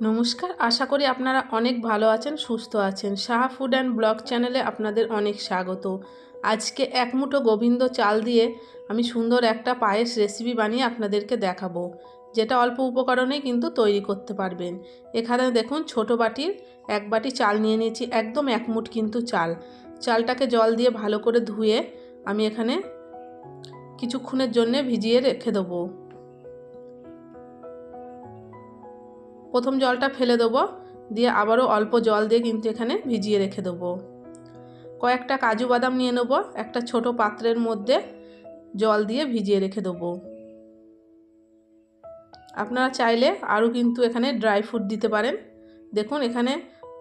নমস্কার, আশা করি আপনারা অনেক ভালো আছেন, সুস্থ আছেন। সাহা ফুড অ্যান্ড ব্লগ চ্যানেলে আপনাদের অনেক স্বাগত। আজকে এক মুঠো গোবিন্দ চাল দিয়ে আমি সুন্দর একটা পায়েস রেসিপি বানিয়ে আপনাদেরকে দেখাবো, যেটা অল্প উপকরণেই কিন্তু তৈরি করতে পারবেন। এখানে দেখুন, ছোট বাটির এক বাটি চাল নিয়ে নিয়েছি, একদম এক মুঠ কিন্তু চাল। চালটাকে জল দিয়ে ভালো করে ধুয়ে আমি এখানে কিছুক্ষণের জন্যে ভিজিয়ে রেখে দেবো। প্রথম জলটা ফেলে দেবো, দিয়ে আবারও অল্প জল দিয়ে কিন্তু এখানে ভিজিয়ে রেখে দেবো। কয়েকটা কাজু বাদাম নিয়ে নেব, একটা ছোট পাত্রের মধ্যে জল দিয়ে ভিজিয়ে রেখে দেবো। আপনারা চাইলে আরও কিন্তু এখানে ড্রাই ফ্রুট দিতে পারেন। দেখুন, এখানে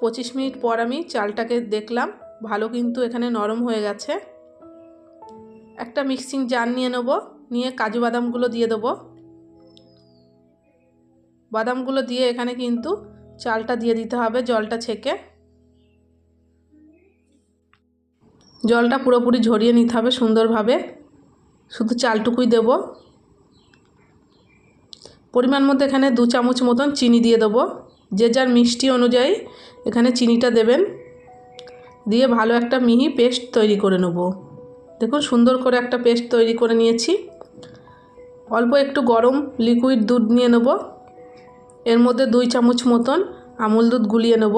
পঁচিশ মিনিট পর আমি চালটাকে দেখলাম, ভালো কিন্তু এখানে নরম হয়ে গেছে। একটা মিক্সিং জার নিয়ে নেব, নিয়ে কাজু বাদামগুলো দিয়ে দেবো। বাদামগুলো দিয়ে এখানে কিন্তু চালটা দিয়ে দিতে হবে জলটা ছেঁকে। জলটা পুরোপুরি ঝরিয়ে নিতে হবে সুন্দরভাবে। শুধু চালটুকুই দেব। পরিমাণ মতো এখানে দু চামচ মতন চিনি দিয়ে দেবো। যে যার মিষ্টি অনুযায়ী এখানে চিনিটা দেবেন। দিয়ে ভালো একটা মিহি পেস্ট তৈরি করে নেব। দেখুন সুন্দর করে একটা পেস্ট তৈরি করে নিয়েছি। অল্প একটু গরম লিকুইড দুধ নিয়ে নেব। এর মধ্যে দুই চামচ মতন আমুল দুধ গুলিয়ে নেব।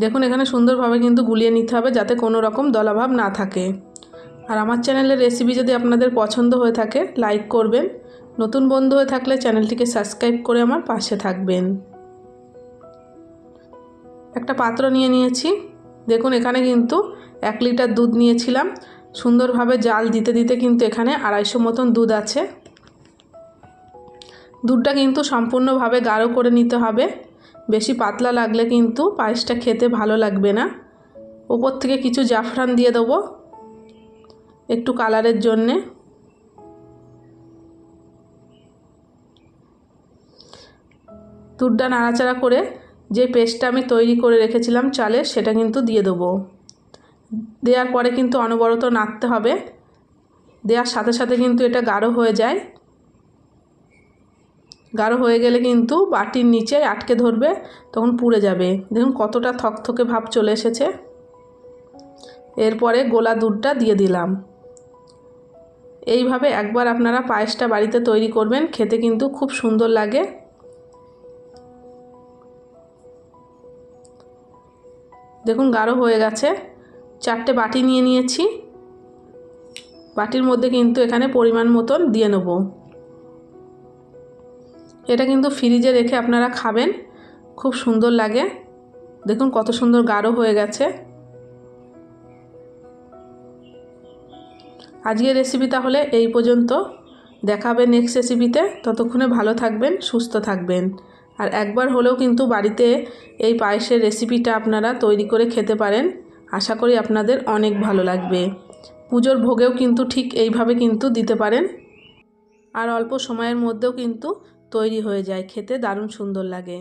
দেখুন, এখানে সুন্দরভাবে কিন্তু গুলিয়ে নিতে হবে যাতে কোনো রকম দলাভাব না থাকে। আর আমার চ্যানেলের রেসিপি যদি আপনাদের পছন্দ হয়ে থাকে, লাইক করবেন। নতুন বন্ধু হয়ে থাকলে চ্যানেলটিকে সাবস্ক্রাইব করে আমার পাশে থাকবেন। একটা পাত্র নিয়ে নিয়েছি। দেখুন, এখানে কিন্তু এক লিটার দুধ নিয়েছিলাম। সুন্দরভাবে জাল দিতে দিতে কিন্তু এখানে আড়াইশো মতন দুধ আছে। দুধটা কিন্তু সম্পূর্ণভাবে গাঢ় করে নিতে হবে। বেশি পাতলা লাগলে কিন্তু পায়েসটা খেতে ভালো লাগবে না। ওপর থেকে কিছু জাফরান দিয়ে দেবো একটু কালারের জন্যে। দুধটা নাড়াচাড়া করে যে পেস্টটা আমি তৈরি করে রেখেছিলাম চালের সেটা কিন্তু দিয়ে দেবো। দেওয়ার পরে কিন্তু অনবরত নাড়তে হবে। দেওয়ার সাথে সাথে কিন্তু এটা গাঢ় হয়ে যায়। গাঢ় হয়ে গেলে কিন্তু বাটির নিচে আটকে ধরবে, তখন পুড়ে যাবে। দেখুন কতটা থকথকে ভাব চলে এসেছে। এরপরে গোলা দুধটা দিয়ে দিলাম। এইভাবে একবার আপনারা পায়েসটা বাড়িতে তৈরি করবেন, খেতে কিন্তু খুব সুন্দর লাগে। দেখুন গাঢ় হয়ে গেছে। চারটে বাটি নিয়ে নিয়েছি। বাটির মধ্যে কিন্তু এখানে পরিমাণ মতন দিয়ে নেব। এটা কিন্তু ফ্রিজে রেখে আপনারা খাবেন। খুব সুন্দর লাগে। দেখুন কত সুন্দর গাঢ় হয়ে গেছে। আজকের রেসিপি তাহলে এই পর্যন্ত। দেখাবে নেক্সট রেসিপিতে ততক্ষণে ভালো থাকবেন, সুস্থ থাকবেন। আর একবার হলেও কিন্তু বাড়িতে এই পায়েসের রেসিপিটা আপনারা তৈরি করে খেতে পারেন। আশা করি আপনাদের অনেক ভালো লাগবে। পুজোর ভোগেও কিন্তু ঠিক এইভাবে কিন্তু দিতে পারেন। আর অল্প সময়ের মধ্যেও কিন্তু তৈরি হয়ে যায় খেতে দারুণ সুন্দর লাগে।